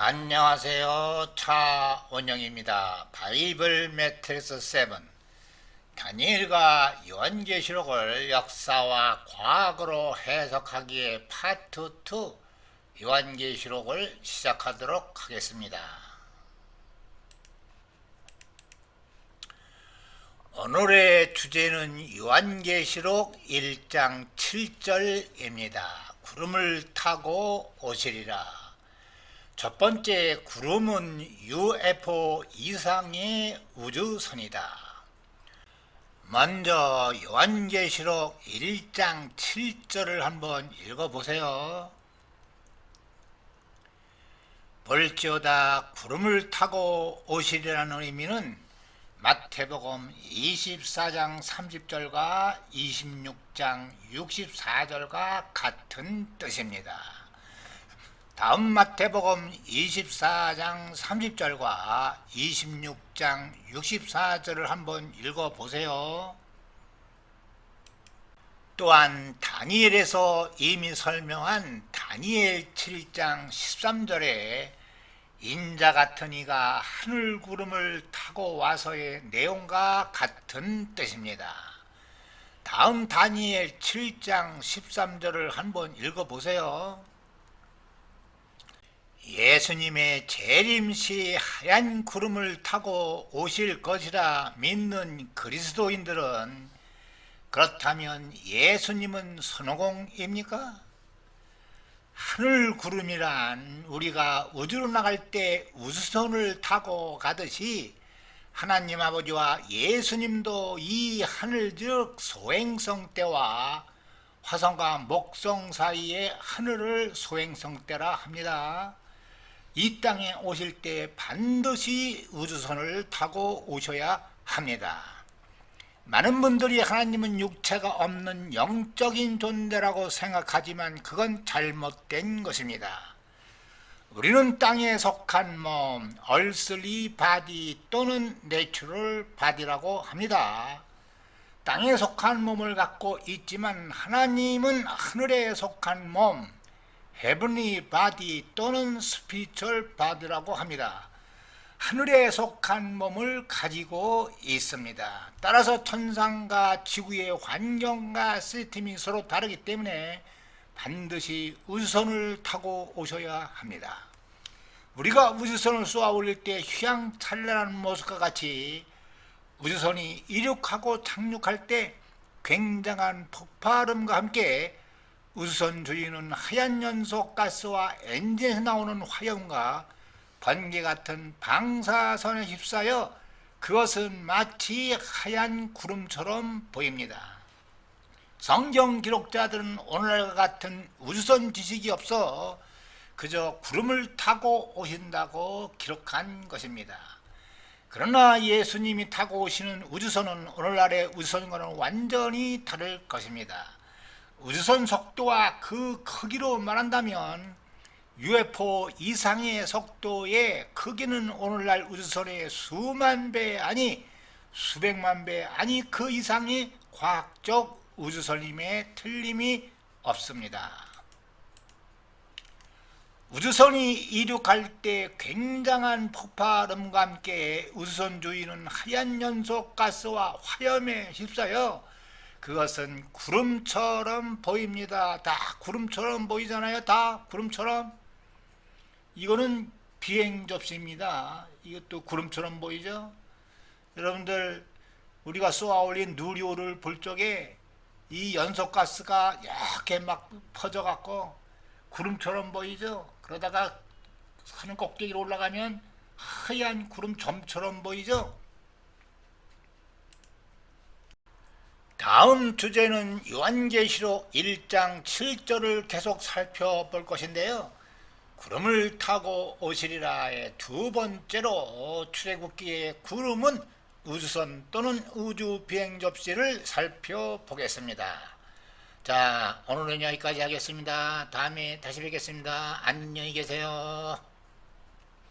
안녕하세요. 차원영입니다. 바이블 매트리스 7 다니엘과 요한계시록을 역사와 과학으로 해석하기의 파트 2 요한계시록을 시작하도록 하겠습니다. 오늘의 주제는 요한계시록 1장 7절입니다. 구름을 타고 오시리라. 첫 번째 구름은 UFO 이상의 우주선이다. 먼저 요한계시록 1장 7절을 한번 읽어보세요. 볼지어다 구름을 타고 오시리라는 의미는 마태복음 24장 30절과 26장 64절과 같은 뜻입니다. 다음 마태복음 24장 30절과 26장 64절을 한번 읽어 보세요. 또한 다니엘에서 이미 설명한 다니엘 7장 13절에 인자 같은 이가 하늘 구름을 타고 와서의 내용과 같은 뜻입니다. 다음 다니엘 7장 13절을 한번 읽어 보세요. 예수님의 재림시 하얀 구름을 타고 오실 것이라 믿는 그리스도인들은 그렇다면 예수님은 손오공입니까? 하늘 구름이란 우리가 우주로 나갈 때 우주선을 타고 가듯이 하나님 아버지와 예수님도 이 하늘적 소행성 때와 화성과 목성 사이의 하늘을 소행성 때라 합니다. 이 땅에 오실 때 반드시 우주선을 타고 오셔야 합니다. 많은 분들이 하나님은 육체가 없는 영적인 존재라고 생각하지만 그건 잘못된 것입니다. 우리는 땅에 속한 몸, 얼슬리 바디 또는 내추럴 바디라고 합니다. 땅에 속한 몸을 갖고 있지만 하나님은 하늘에 속한 몸, 헤븐리 바디 또는 스피처 바디라고 합니다. 하늘에 속한 몸을 가지고 있습니다. 따라서 천상과 지구의 환경과 시스템이 서로 다르기 때문에 반드시 우주선을 타고 오셔야 합니다. 우리가 우주선을 쏘아 올릴 때 휘황찬란한 모습과 같이 우주선이 이륙하고 착륙할 때 굉장한 폭발음과 함께 우주선 주위는 하얀 연소 가스와 엔진에서 나오는 화염과 번개 같은 방사선에 휩싸여 그것은 마치 하얀 구름처럼 보입니다. 성경 기록자들은 오늘과 같은 우주선 지식이 없어 그저 구름을 타고 오신다고 기록한 것입니다. 그러나 예수님이 타고 오시는 우주선은 오늘날의 우주선과는 완전히 다를 것입니다. 우주선 속도와 그 크기로 말한다면 UFO 이상의 속도의 크기는 오늘날 우주선의 수만 배 아니 수백만 배 아니 그 이상의 과학적 우주선임에 틀림이 없습니다. 우주선이 이륙할 때 굉장한 폭발음과 함께 우주선 주위는 하얀 연소 가스와 화염에 휩싸여 그것은 구름처럼 보입니다. 다 구름처럼 보이잖아요. 다 구름처럼. 이거는 비행 접시입니다. 이것도 구름처럼 보이죠? 여러분들 우리가 쏘아 올린 누리호를 볼 적에 이 연소가스가 이렇게 막 퍼져갖고 구름처럼 보이죠? 그러다가 산은 꼭대기로 올라가면 하얀 구름 점처럼 보이죠? 다음 주제는 요한계시록 1장 7절을 계속 살펴볼 것인데요. 구름을 타고 오시리라의 두 번째로 출애굽기의 구름은 우주선 또는 우주 비행 접시를 살펴보겠습니다. 자, 오늘은 여기까지 하겠습니다. 다음에 다시 뵙겠습니다. 안녕히 계세요.